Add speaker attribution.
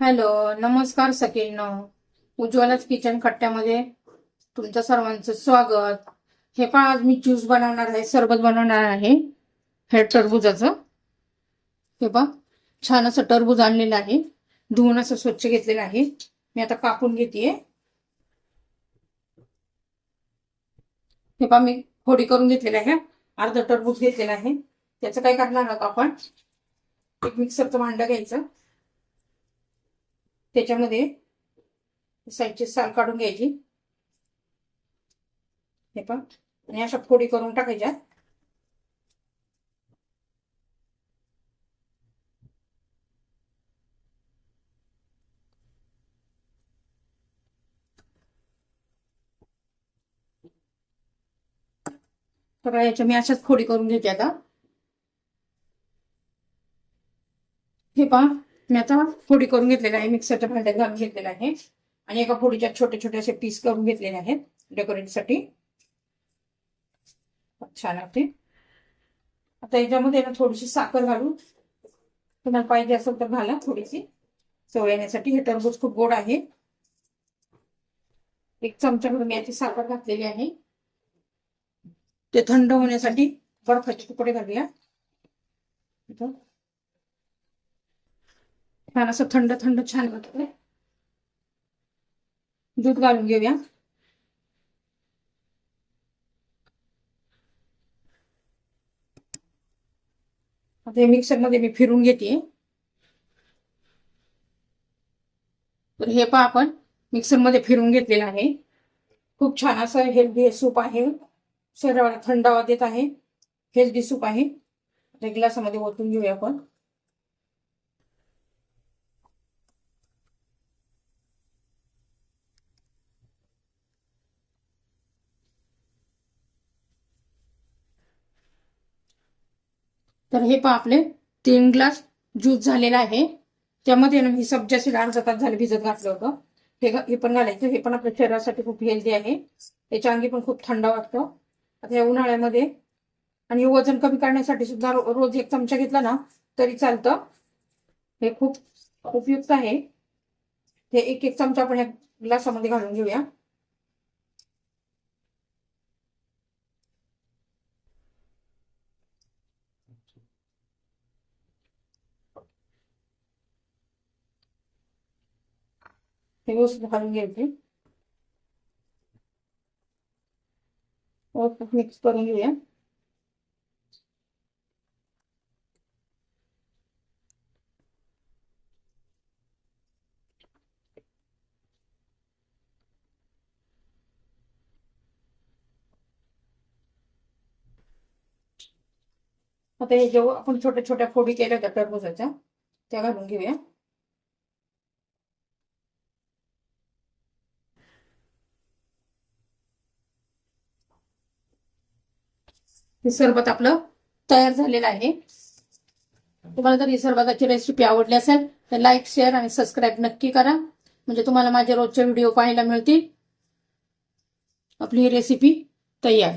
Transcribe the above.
Speaker 1: Hello नमस्कार सखींनो. उज्ज्वलाच kitchen कट्ट्यामध्ये तुमचं सर्वांचं स्वागत. हे पहा आज मी ज्यूस बनवणार आहे सरबत बनवणार आहे. हे टरबुजाचं. हे पहा छान असं टरबूज आणलेलं आहे. धुवून असं स्वच्छ घेतलेलं आहे. मी आता कापून घेते हे पहा मी फोडी करून घेतलेलं आहे. अर्ध टरबूज घेतलेलं आहे. त्याचं काय करणार आहोत आपण? एक मिक्सरचं भांडं घ्यायचं. त्याच्यामध्ये साईडची साल काढून घ्यायची. हे पण आणि अशा फोडी करून टाकायच्या. तर याच्या मी अशाच फोडी करून घेते आता. हे पहा. मी आता फोडी करून घेतलेला आहे मिक्सरच्या भांड्यात घालून घेतलेला आहे. आणि एका फोडीच्या छोटे छोटे असे पीस करून घेतलेले आहेत डेकोरेटसाठी छान होते आता याच्यामध्ये ना थोडीशी साखर घालू तुम्हाला पाहिजे असेल तर घाला थोडीशी. चव येण्यासाठी हे टरबूज खूप गोड आहे. एक चमच्यामध्ये मी याची साखर घातलेली आहे. ते थंड होण्यासाठी बर्फाचे तुकडे घालूया. छान असं थंड थंड छान वाटतंय दूध घालून घेऊया. आता मिक्सरमध्ये मिक्सरमध्ये मी फिरून घेते. तर हे पहा आपण मिक्सरमध्ये फिरून घेतलेलं आहे. खूप छान असं हेल्दी सूप आहे. शरीराला थंडावा देत आहे. हेल्दी सूप आहे. आता ग्लासामध्ये ओतून घेऊया आपण. तर हे पहा आपले तीन ग्लास ज्यूस झालेला आहे. त्यामध्ये ना ही सब्जी अशी अर्धा तास झाले भिजत घातलं होतं. हे हे पण घालायचं. हे पण आपल्या शरीरासाठी खूप हेल्दी आहे. त्याच्या अंगी पण खूप थंड वाटतं. आता या उन्हाळ्यामध्ये आणि वजन कमी करण्यासाठी सुद्धा रोज एक चमचा घेतला ना तरी चालतं. हे खूप उपयुक्त आहे. हे एक एक चमचा आपण या ग्लासामध्ये घालून घेऊया. हे व्यवस्थित घालून घ्यायचे मिक्स करून घेऊया आता हे जेव्हा आपण छोट्या छोट्या फोडी केल्या होत्या टरबुजाच्या त्या घालून घेऊया हे सरबत आपलं तयार झालेलं आहे. तुम्हाला जर ही सरबताची रेसिपी आवडली असेल तर लाईक शेअर आणि सबस्क्राईब नक्की करा. म्हणजे तुम्हाला माझे रोजचे व्हिडिओ पाहायला मिळतील. आपली ही रेसिपी तयार.